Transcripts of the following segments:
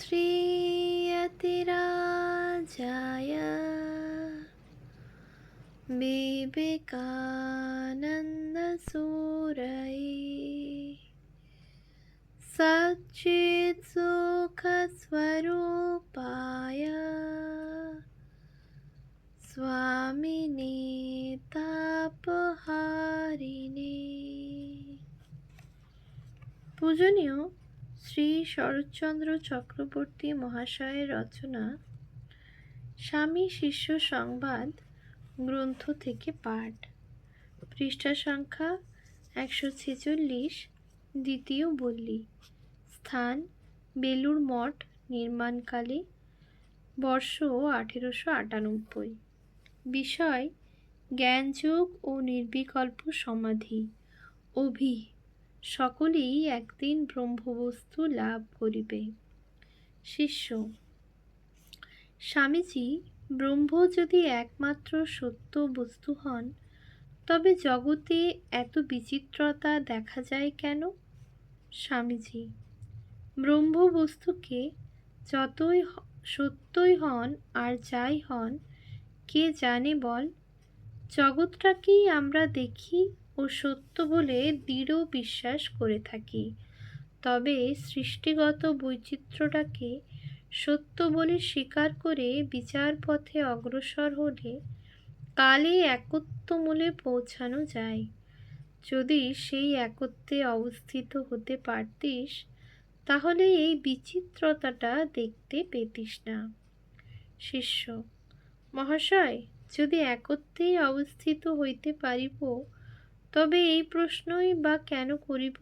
श्रीयतिराजाय सचिद सच्चित्सुखस्वरूपाय स्वामिने तापहारिणे पूजनीय। শ্রী শরৎচন্দ্র চক্রবর্তী মহাশয়ের রচনা, স্বামী শিষ্য সংবাদ, গ্রন্থ থেকে পাঠ। পৃষ্ঠা সংখ্যা একশো ছেচল্লিশ, দ্বিতীয় বল্লী। স্থান বেলুর মঠ, নির্মাণকালে, বর্ষ আঠেরোশো আটানব্বই। বিষয়, জ্ঞানযোগ ও নির্বিকল্প সমাধি। অভি সকলেই একদিন ব্রহ্মবস্তু লাভ করিবে। শিষ্য, স্বামীজি, ব্রহ্ম যদি একমাত্র সত্য বস্তু হন, তবে জগতে এত বিচিত্রতা দেখা যায় কেন? স্বামীজি ব্রহ্ম বস্তুকে যতই সত্যই হন আর যাই হন, কে জানে বল? জগৎটাকেই আমরা দেখি ও সত্য বলে দৃঢ় বিশ্বাস করে থাকি। তবে সৃষ্টিগত বৈচিত্র্যটাকে সত্য বলে স্বীকার করে বিচার পথে অগ্রসর হলে কালে একত্বমূলে পৌঁছানো যায়। যদি সেই একত্বে অবস্থিত হতে পারতিস, তাহলে এই বিচিত্রতাটা দেখতে পেতিস না। শিষ্য, মহাশয়, যদি একত্রেই অবস্থিত হইতে পারিব তবে এই প্রশ্নই বা কেন করিব?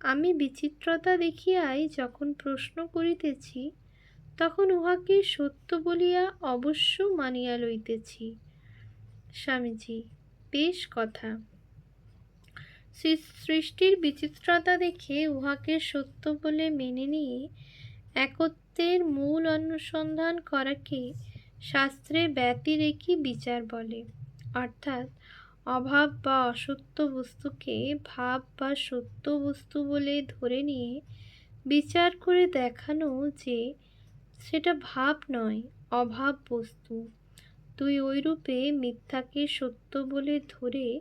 আমি বিচিত্রতা দেখিয়াই যখন প্রশ্ন করিতেছি, তখন উহাকে সত্য বলিয়া অবশ্য মানিয়া লইতেছি। স্বামীজি, বেশ কথা। সৃষ্টির বিচিত্রতা দেখে উহাকে সত্য বলে মেনে নিয়ে একত্বের মূল অনুসন্ধান করাকে শাস্ত্রে ব্যতিরেকি বিচার বলে। অর্থাৎ অভাব বা অসত্য বস্তুকে ভাব বা সত্য বস্তু বলে ধরে নিয়ে বিচার করে দেখানো যে সেটা ভাব নয়, অভাব বস্তু। তুই ওইরূপে মিথ্যাকে সত্য বলে ধরে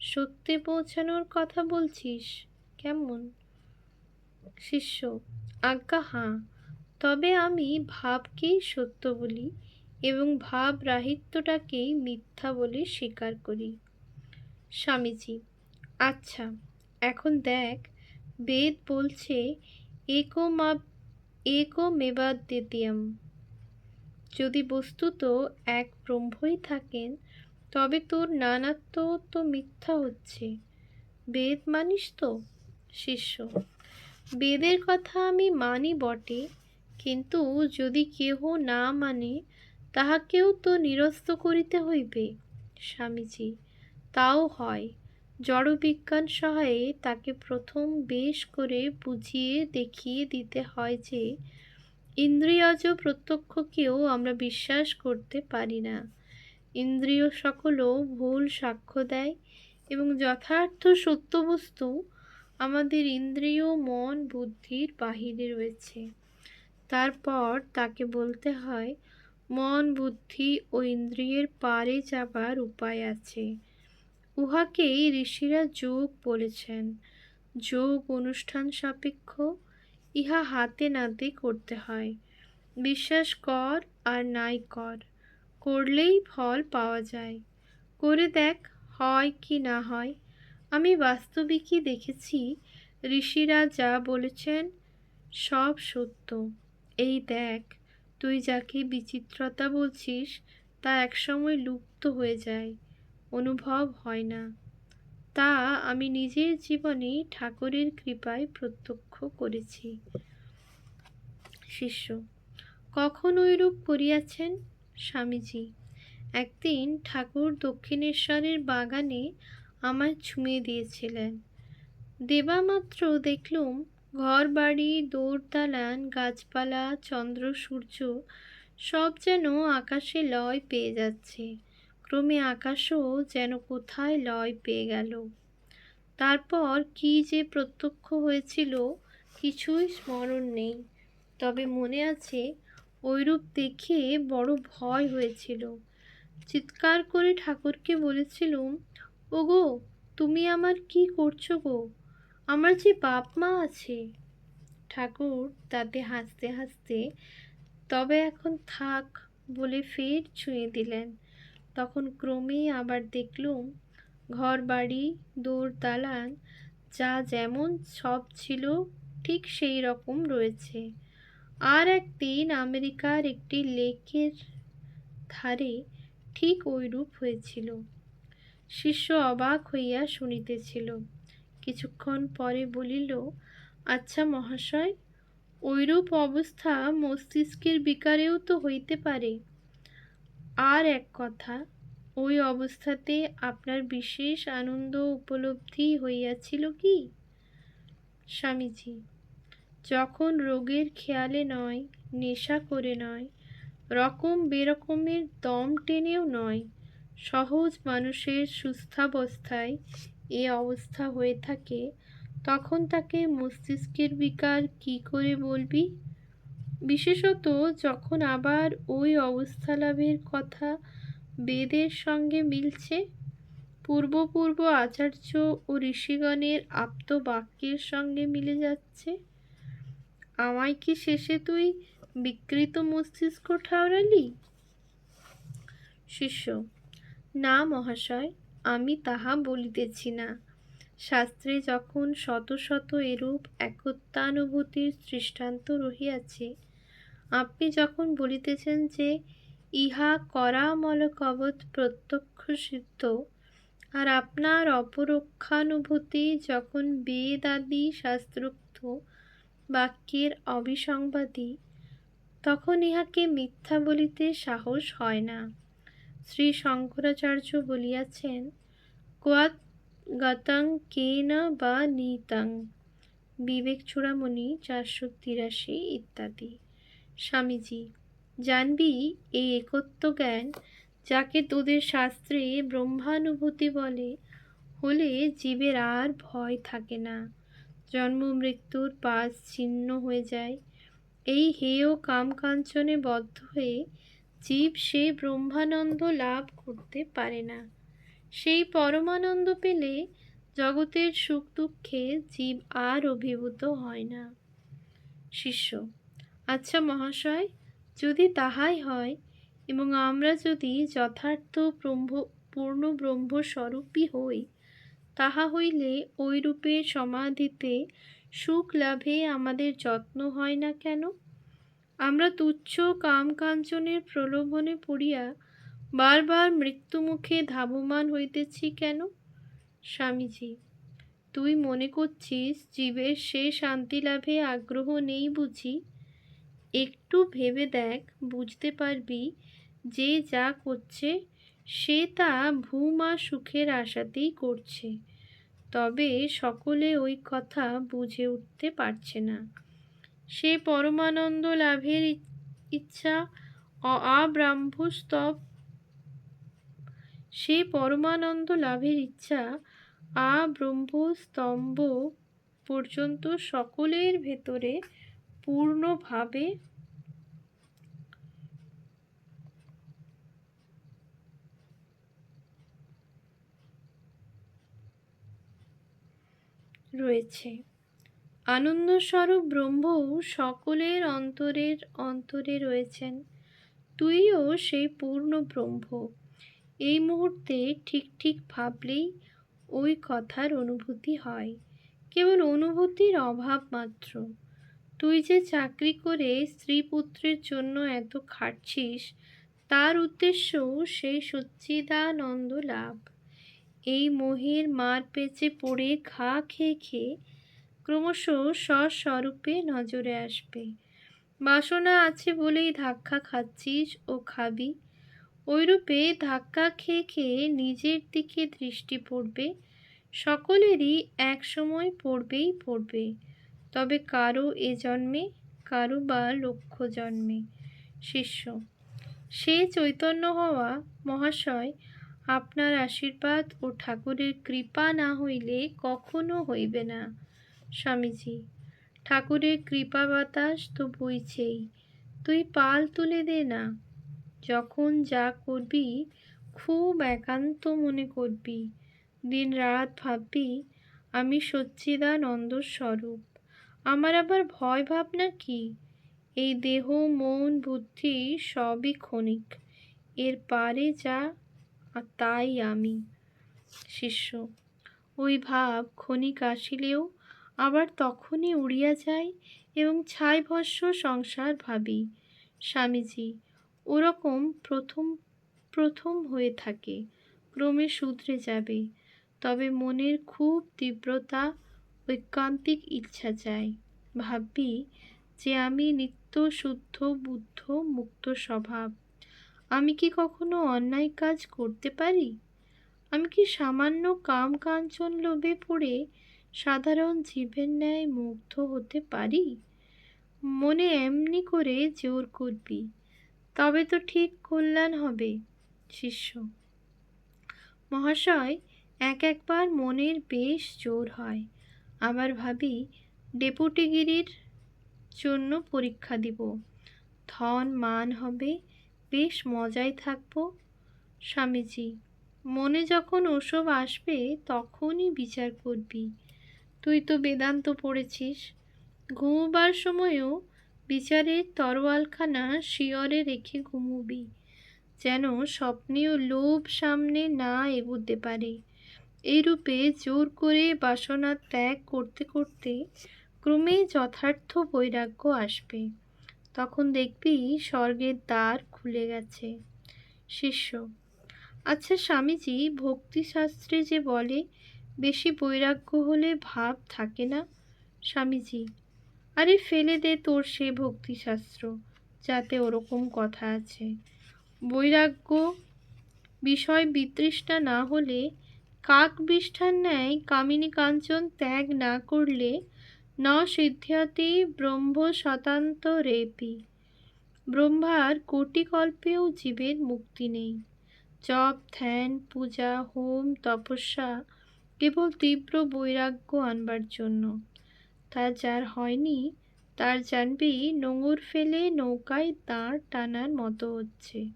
সত্যে পৌঁছানোর কথা বলছিস, কেমন? শিষ্য, আজ্ঞা, হাঁ। তবে আমি ভাবকেই সত্য বলি এবং ভাব রাহিত্যটাকেই মিথ্যা বলে স্বীকার করি। স্বামীজি আচ্ছা এখন দেখ, বেদ বলছে একমা একমেবাদ্বিতীয়ম যদি বস্তুত এক ব্রহ্মই থাকেন, তবে তোর নানাত্ব তো মিথ্যা হচ্ছে। বেদ মানিস তো, শিষ্য? বেদের কথা আমি মানি বটে, কিন্তু যদি কেহ না মানে তাহাকেও তো নিরস্ত করিতে হইবে। স্বামীজি তাও হয়। জড়বিজ্ঞান সহায়ে তাকে প্রথম বেশ করে বুঝিয়ে দেখিয়ে দিতে হয় যে ইন্দ্রিয়জ প্রত্যক্ষকেও আমরা বিশ্বাস করতে পারি না। ইন্দ্রিয় সকলও ভুল সাক্ষ্য দেয় এবং যথার্থ সত্যবস্তু আমাদের ইন্দ্রিয়, মন, বুদ্ধির বাহিরে রয়েছে। তারপর তাকে বলতে হয়, মন, বুদ্ধি ও ইন্দ্রিয়ের পারে যাবার উপায় আছে। উহাকেই ঋষিরা যোগ বলেছেন। যোগ অনুষ্ঠান সাপেক্ষ, ইহা হাতে নাতে করতে হয়। বিশ্বাস কর আর নাই কর, করলেই ফল পাওয়া যায়। করে দেখ, হয় কি না হয়। আমি বাস্তবিকই দেখেছি, ঋষিরা যা বলেছেন সব সত্য। এই দেখ, তুই যাকে বিচিত্রতা বলছিস, তা একসময় লুপ্ত হয়ে যায়। অনুভব হয় না। তা আমি নিজের জীবনে ঠাকুরের কৃপায় প্রত্যক্ষ করেছি। শিষ্য, কখন ওইরূপ করিয়াছেন? স্বামীজি, একদিন ঠাকুর দক্ষিণেশ্বরের বাগানে আমায় ছুঁয়ে দিয়েছিলেন। দেবামাত্র দেখলুম ঘর বাড়ি দৌড়দালান গাছপালা, চন্দ্র, সূর্য সব যেন আকাশে লয় পেয়ে যাচ্ছে। ক্রমে আকাশও যেন কোথায় লয় পেয়ে গেল। তারপর কি যে প্রত্যক্ষ হয়েছিল কিছুই স্মরণ নেই। তবে মনে আছে ওইরূপ দেখে বড় ভয় হয়েছিল। চিৎকার করে ঠাকুরকে বলেছিলুম, ওগো, তুমি আমার কি করছ গো? আমার যে বাপ মা আছে। ঠাকুর তাতে হাসতে হাসতে, তবে এখন থাক বলে ফের ছুঁয়ে দিলেন। তখন ক্রমে আবার দেখলুম ঘর বাড়ি দৌড় দালান যা যেমন সব ছিল ঠিক সেই রকম রয়েছে। আর একদিন আমেরিকার একটি লেকের ধারে ঠিক ওইরূপ হয়েছিল। শিষ্য অবাক হইয়া শুনিতেছিল। কিছুক্ষণ পরে বলিল আচ্ছা মহাশয় ওইরূপ অবস্থা মস্তিষ্কের বিকারেও তো হইতে পারে। আর এক কথা, ওই অবস্থাতে আপনার বিশেষ আনন্দ উপলব্ধি হইয়াছিল কি? স্বামীজি, যখন রোগের খেয়ালে নয়, নেশা করে নয়, রকম বেরকমের দম টেনেও নয়, সহজ মানুষের সুস্থাবস্থায় এ অবস্থা হয়ে থাকে, তখন তাকে মস্তিষ্কের বিকার কি করে বলবি? বিশেষত যখন আবার ওই অবস্থা লাভের কথা বেদের সঙ্গে মিলছে পূর্ব পূর্ব আচার্য ও ঋষিগণের আপ্ত বাক্যের সঙ্গে মিলে যাচ্ছে। আমায় কি শেষে তুই বিকৃত মস্তিষ্ক ঠাউরালি শিষ্য, না মহাশয়, আমি তাহা বলিতেছি না। শাস্ত্রে যখন শত শত এরূপ একত্বানুভূতির দৃষ্টান্ত রহিয়াছে আপনি যখন বলিতেছেন যে, ইহা করা করামলকবৎ প্রত্যক্ষ সিদ্ধ আর আপনার অপরক্ষানুভূতি যখন বেদ আদি শাস্ত্রোক্ত বাক্যের অবিসংবাদী তখন ইহাকে মিথ্যা বলিতে সাহস হয় না। শ্রী শঙ্করাচার্য বলিয়াছেন কোয়াত গতং কেন বা নিতং? বিবেক চূড়ামণি চারশো তিরাশি ইত্যাদি। স্বামীজি, জানবি এই একত্ব জ্ঞান যাকে তোদের শাস্ত্রে ব্রহ্মানুভূতি বলে, হলে জীবের আর ভয় থাকে না। জন্ম, মৃত্যুর পাশ ছিন্ন হয়ে যায়। এই হেয় কাম কাঞ্চনে বদ্ধ হয়ে জীব সে ব্রহ্মানন্দ লাভ করতে পারে না। সেই পরমানন্দ পেলে জগতের সুখ দুঃখে জীব আর অভিভূত হয় না। শিষ্য আচ্ছা মহাশয়, যদি তাহাই হয় এবং আমরা যদি যথার্থ ব্রহ্ম, পূর্ণ ব্রহ্মস্বরূপই হই, তাহা হইলে ওই রূপে সমাধিতে সুখ লাভে আমাদের যত্ন হয় না কেন? আমরা তুচ্ছ কাম কাঞ্চনের প্রলোভনে পড়িয়া বারবার মৃত্যুমুখে ধাবমান হইতেছি কেন? স্বামীজি, তুই মনে করছিস জীবের সে শান্তি লাভে আগ্রহ নেই বুঝি? একটু ভেবে দেখ, বুঝতে পারবি যে যা করছে সে তা ভূমা সুখের আশাতেই করছে। তবে সকলে ওই কথা বুঝে উঠতে পারছে না। সে পরমানন্দ লাভের ইচ্ছা আব্রাহ্মস্তব। সে পরমানন্দ লাভের ইচ্ছা আব্রহ্মস্তম্ভ পর্যন্ত সকলের ভেতরে পূর্ণভাবে রয়েছে। আনন্দস্বরূপ ব্রহ্মও সকলের অন্তরের অন্তরে রয়েছেন। তুইও সেই পূর্ণ ব্রহ্ম। এই মুহূর্তে ঠিক ঠিক ভাবলেই ওই কথার অনুভূতি হয়। কেবল অনুভূতির অভাব মাত্র। তুই যে চাকরি করে স্ত্রী পুত্রের জন্য এত খাটছিস, তার উদ্দেশ্য সেই সচ্চিদানন্দ লাভ। এই মোহের মার পেঁচে পড়ে ঘা খেয়ে খেয়ে, ক্রমশ স্বস্বরূপে নজরে আসবে। বাসনা আছে বলেই ধাক্কা খাচ্ছিস ও খাবি। ওইরূপে ধাক্কা খেয়ে খেয়ে নিজের দিকে দৃষ্টি পড়বে। সকলেরই এক সময় পড়বেই পড়বে। তবে কারও এ জন্মে, কারও বা লক্ষ্য জন্মে। শিষ্য, সে চৈতন্য হওয়া মহাশয় আপনার আশীর্বাদ ও ঠাকুরের কৃপা না হইলে কখনো হইবে না। স্বামীজি, ঠাকুরের কৃপা বাতাস তো বইছেই, তুই পাল তুলে দে না। যখন যা করবি, খুব একান্ত মনে করবি। দিন রাত ভাববি, আমি সচ্চিদানন্দ স্বরূপ। আমার আবার ভয় ভাবনা কি? এই দেহ, মন, বুদ্ধি সবই ক্ষণিক। এর পারে যা আর তাই আমি শিষ্য। ওই ভাব ক্ষণিক আসিলেও আবার তখনই উড়িয়া যায় এবং ছাই ভস্য সংসার ভাবি। স্বামীজি, ওরকম প্রথম প্রথম হয়ে থাকে, ক্রমে শুধরে যাবে। তবে মনের খুব তীব্রতা, ঐকান্তিক ইচ্ছা চাই ভাববি যে আমি নিত্য শুদ্ধ বুদ্ধ মুক্ত স্বভাব। আমি কি কখনো অন্যায় কাজ করতে পারি? আমি কি সামান্য কাম কাঞ্চন লোভে পড়ে সাধারণ জীবের ন্যায় মুগ্ধ হতে পারি? মনে এমনি করে জোর করবি, তবে তো ঠিক কল্যাণ হবে, শিষ্য। মহাশয়, এক একবার মনের বেশ জোর হয়। আবার ভাবি, ডেপুটিগিরির জন্য পরীক্ষা দিব। ধন মান হবে বেশ মজায় থাকব। স্বামীজি, মনে যখন ওসব আসবে তখনই বিচার করবি। তুই তো বেদান্ত পড়েছিস। ঘুমোবার সময়ও বিচারের তরোয়ালখানা শিয়রে রেখে ঘুমুবি, যেন স্বপ্নেও লোভ সামনে না এগোতে পারে। এইরূপে জোর করে বাসনা ত্যাগ করতে করতে ক্রমে যথার্থ বৈরাগ্য আসবে। তখন দেখবি স্বর্গের দ্বার খুলে গেছে। শিষ্য আচ্ছা স্বামীজি, ভক্তিশাস্ত্রে যে বলে, বেশি বৈরাগ্য হলে ভাব থাকে না? স্বামীজি, আরে ফেলে দে তোর সে ভক্তিশাস্ত্র, যাতে ওরকম কথা আছে। বৈরাগ্য বিষয় বিতৃষ্ণা না হলে, কাক বিষ্ঠার ন্যায় কামিনী কাঞ্চন ত্যাগ না করলে, ন সিদ্ধাতি ব্রহ্ম শতান্ত রেপি। ব্রহ্মার কোটি কল্পেও জীবের মুক্তি নেই। জপ, ধ্যান, পূজা, হোম, তপস্যা কেবল তীব্র বৈরাগ্য আনবার জন্য। তা যার হয়নি, তার জানবি নোঙর ফেলে নৌকায় দাঁড় টানার মতো হচ্ছে।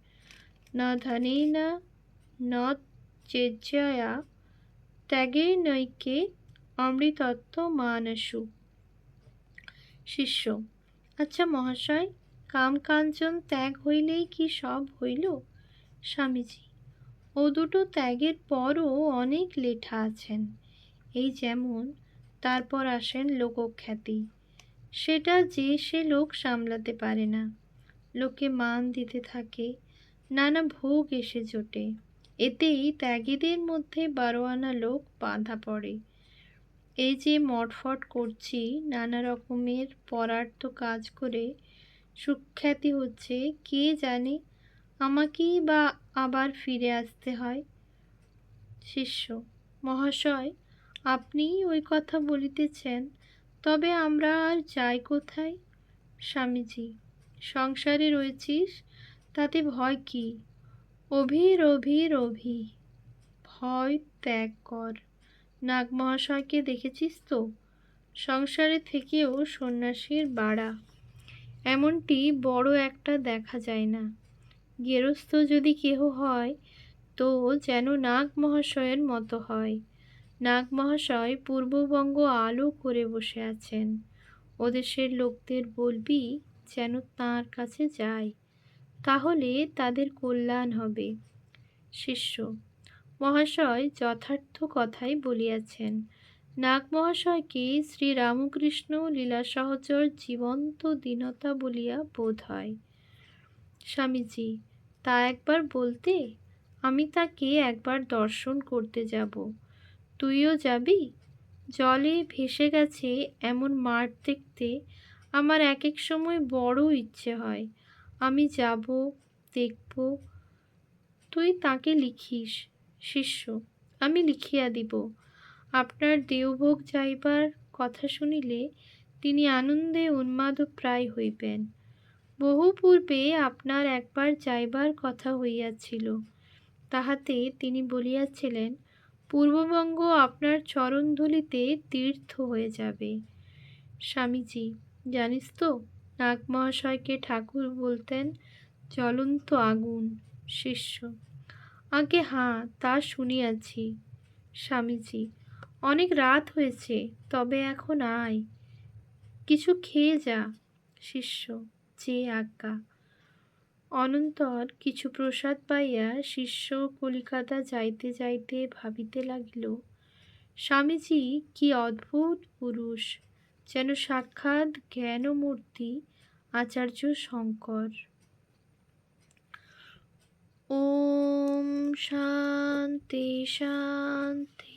না ধানেই না, ন ত্যাগে নৈকে অমৃতত্ব মানসু। শিষ্য আচ্ছা মহাশয় কাম কাঞ্চন ত্যাগ হইলেই কি সব হইল? স্বামীজি, ও দুটো ত্যাগের পরও অনেক লেঠা আছেন। এই যেমন, তারপর আসেন লোকখ্যাতি। সেটা যে সে লোক সামলাতে পারে না। লোকে মান দিতে থাকে, নানা ভোগ এসে জোটে। এতেই ত্যাগীদের মধ্যে বারো আনা লোক বাঁধা পড়ে। এই যে মটফট করছি, নানা রকমের পরার্থ কাজ করে সুখ্যাতি হচ্ছে, কে জানে? আমাকেই বা আবার ফিরে আসতে হয়। শিষ্য, মহাশয় আপনি ওই কথা বলিতেছেন, তবে আমরা আর যাই কোথায়? স্বামীজি, সংসারে রয়েছিস, তাতে ভয় কি? অভির অভির অভি ভয় ত্যাগ কর। নাগ মহাশয়কে দেখেছিস তো? সংসারে থেকেও সন্ন্যাসীর বাড়া। এমনটি বড় একটা দেখা যায় না। গেরস্থ যদি কেহ হয়, তো যেন নাগ মহাশয়ের মতো হয়। নাগ মহাশয় পূর্ববঙ্গ আলো করে বসে আছেন। ওদেশের লোকদের বলবি যেন তাঁর কাছে যায়। তাহলে তাদের কল্যাণ হবে। শিষ্য, মহাশয় যথার্থ কথাই বলিয়াছেন। নাগ মহাশয়কে শ্রী রামকৃষ্ণ লীলা সহচর জীবন্ত দীনতা বলিয়া বোধ হয়। স্বামীজি, তা একবার বলতে? আমি তাকে একবার দর্শন করতে যাব। তুইও যাবি? জলে ভেসে গেছে এমন মাঠ দেখতে আমার এক এক সময় বড় ইচ্ছে হয়। আমি যাব, দেখব। তুই তাকে লিখিস, শিষ্য, আমি লিখিয়া দিব। আপনার দেওভোগ যাইবার কথা শুনিলে তিনি আনন্দে উন্মাদ প্রায় হইবেন। বহু পূর্বে আপনার একবার যাইবার কথা হইয়াছিল। তাহাতে তিনি বলিয়াছিলেন, পূর্ববঙ্গ আপনার চরণধুলিতে তীর্থ হয়ে যাবে। স্বামীজি, জানিস তো নাগ মহাশয়কে ঠাকুর বলতেন জ্বলন্ত আগুন, শিষ্য। আগে হাঁ তা শুনিয়াছি। স্বামীজি অনেক রাত হয়েছে, তবে এখন আয়। কিছু খেয়ে যা, শিষ্য, যে আজ্ঞা। অনন্তর কিছু প্রসাদ পাইয়া শিষ্য কলিকাতা যাইতে যাইতে ভাবিতে লাগিল, স্বামীজি, কি অদ্ভুত পুরুষ! যেন সাক্ষাৎ জ্ঞানমূর্তি আচার্য শঙ্কর। ওম শান্তি শান্তি।